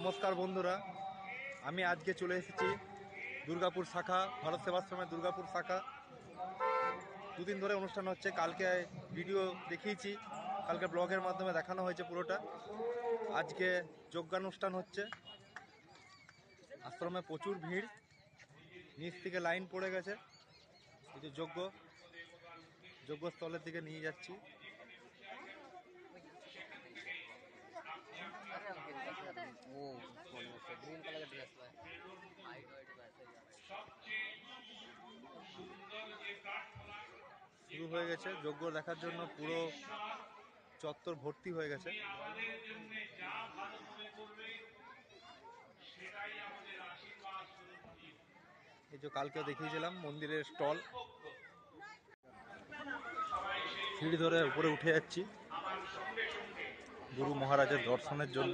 নমস্কার বন্ধুরা, আমি আজকে চলে এসেছি দুর্গাপুর শাখা, ভারত সেবাশ্রমের দুর্গাপুর শাখা। দুদিন ধরে অনুষ্ঠান হচ্ছে, কালকে ভিডিও দেখিয়েছি, কালকে ব্লগের মাধ্যমে দেখানো হয়েছে পুরোটা। আজকে যজ্ঞানুষ্ঠান হচ্ছে, আশ্রমে প্রচুর ভিড়, নিচ থেকে লাইন পড়ে গেছে, এই যে যজ্ঞ যজ্ঞস্থলের দিকে নিয়ে যাচ্ছি। अरे अंकित कैसे कर रहे हैं? वो वो ग्रीन कलर का ड्रेस में हाइट वाइट वैसे ही है শুরু হয়ে গেছে যজ্ঞ দেখার জন্য পুরো চত্বর ভর্তি হয়ে গেছে এই যে কালকে দেখিয়েছিলাম মন্দিরের স্টল সিঁড়ি ধরে উপরে উঠে যাচ্ছি গুরু মহারাজের দর্শনের জন্য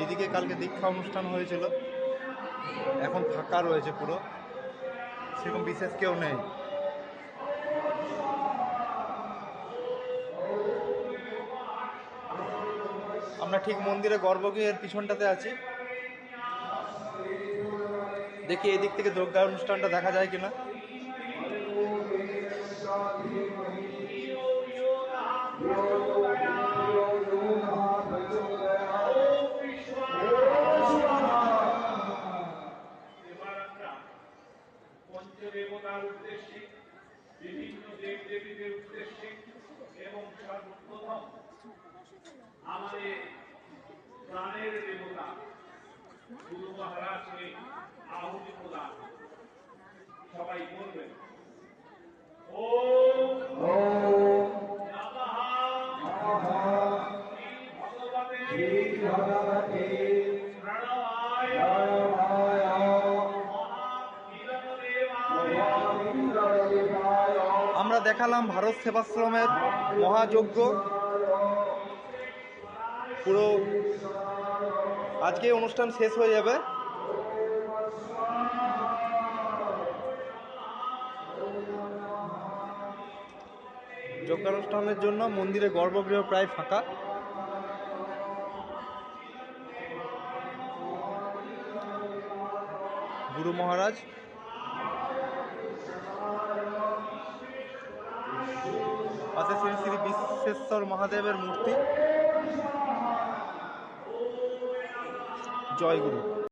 এইদিকে কালকে দীক্ষা অনুষ্ঠান হয়েছিল। এখন ফাঁকা রয়েছে পুরো। সেরকম বিশেষ কেউ নেই। আমরা ঠিক মন্দিরে গর্ভগৃহের পিছনটাতে আছি। দেখি এদিক থেকে দুর্গা অনুষ্ঠানটা দেখা যায় কিনা। পঞ্চদেবতার উদ্দেশ্যে, বিভিন্ন দেব দেবীদের উদ্দেশ্যে এবং সর্বপ্রথম আমাদের প্রাণের দেবতা গুরু মহারাজকে আহুতি প্রদান। সবাই বলবেন ও শ্রী ভগবতে প্রণবায় আমরা দেখালাম ভারত সেবাশ্রমের মহাযজ্ঞ। পুরো আজকে অনুষ্ঠান শেষ হয়ে যাবে। যজ্ঞানুষ্ঠানের জন্য মন্দিরে গর্ভগৃহ প্রায় ফাঁকা। গুরু মহারাজ পাশে শ্রী শ্রী বিশ্বেশ্বর মহাদেবের মূর্তি। জয় গুরু